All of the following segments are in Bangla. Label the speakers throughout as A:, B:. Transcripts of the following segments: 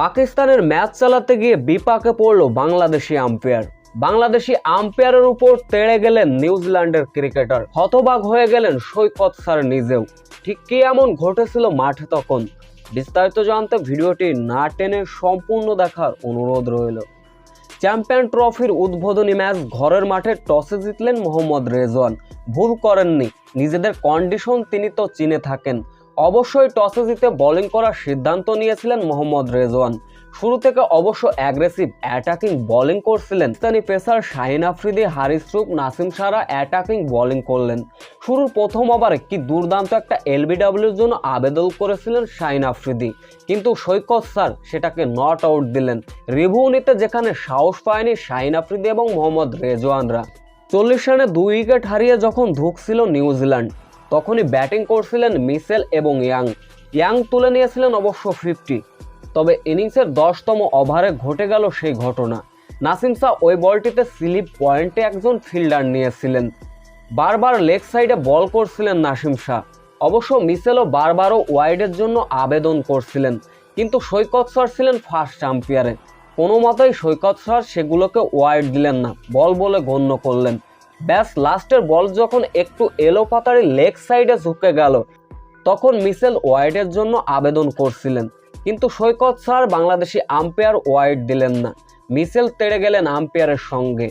A: পাকিস্তানের ম্যাচ চালাতে গিয়ে বিপাকে পড়ল বাংলাদেশি আম্পায়ার। বাংলাদেশি আম্পায়ারের উপর তেড়ে গেলেন নিউজিল্যান্ডের ক্রিকেটার। হতবাক হয়ে গেলেন সৈকত স্যার নিজেও। ঠিক কি এমন ঘটেছিল মাঠে তখন? বিস্তারিত জানতে ভিডিওটি না টেনে সম্পূর্ণ দেখার অনুরোধ রইল। চ্যাম্পিয়ন ট্রফির উদ্বোধনী ম্যাচ ঘরের মাঠে টসে জিতলেন মোহাম্মদ রেজওয়ান। ভুল করেননি। নিজেদের কন্ডিশন তিনি তো চিনে থাকেন। অবশ্যই টসে জিতে বোলিং করার সিদ্ধান্ত নিয়েছিলেন মোহাম্মদ রেজওয়ান। শুরু থেকে অবশ্য অ্যাগ্রেসিভ অ্যাটাকিং বোলিং করছিলেন। পাকিস্তানি পেসার শাহিন আফ্রিদি, হারিস রুপ, নাসিম সারা অ্যাটাকিং বোলিং করলেন। শুরুর প্রথম ওভারে কি দুর্দান্ত একটা এলবিডব্লিউর জন্য আবেদন করেছিলেন শাহিন আফ্রিদি। কিন্তু সৈকত স্যার সেটাকে নট আউট দিলেন। রিভিউ নিতে যেখানে সাহস পায়নি শাহিন আফ্রিদি এবং মোহাম্মদ রেজওয়ানরা। চল্লিশ রানে দুই উইকেট হারিয়ে যখন ধুকছিল নিউজিল্যান্ড তখনই ব্যাটিং করছিলেন মিসেল এবং ইয়াং। ইয়াং তুলে নিয়েছিলেন অবশ্য ফিফটি। তবে ইনিংসের দশতম ওভারে ঘটে গেল সেই ঘটনা। নাসিম শাহ ওই বলটিতে স্লিপ পয়েন্টে একজন ফিল্ডার নিয়েছিলেন। বারবার লেগ সাইডে বল করছিলেন নাসিম শাহ। অবশ্য মিসেলও বারবারও ওয়াইডের জন্য আবেদন করছিলেন। কিন্তু সৈকত স্যার ছিলেন ফার্স্ট আম্পায়ারে। কোনো মতেই সৈকত স্যার সেগুলোকে ওয়াইড দিলেন না। বল বলে গণ্য করলেন। ব্যাস, লাস্টের বল যখন একটু এলো পাতারি লেগ সাইডে ঝুঁকে গেল, তখন মিসেল ওয়াইডের জন্য আবেদন করছিলেন। কিন্তু Saikat sir Bangladeshi umpire wide দিলেন না। মিসেল তেড়ে গেলেন আম্পায়ারের সঙ্গে।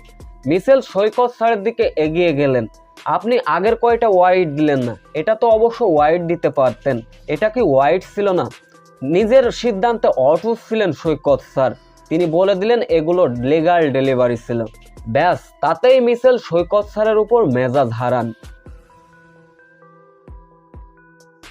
A: মিসেল সৈকত স্যারের দিকে এগিয়ে গেলেন। আপনি আগের কয়টা ওয়াইড দিলেন না? এটা তো অবশ্য ওয়াইড দিতে পারতেন। এটা কি ওয়াইড ছিল না? নিজের সিদ্ধান্তে অটুট ছিলেন সৈকত স্যার। তিনি বলে দিলেন, এগুলো লিগাল ডেলিভারি ছিল। ব্যাস তাতেই মিসেল সৈকত স্যারের উপর মেজাজ হারান।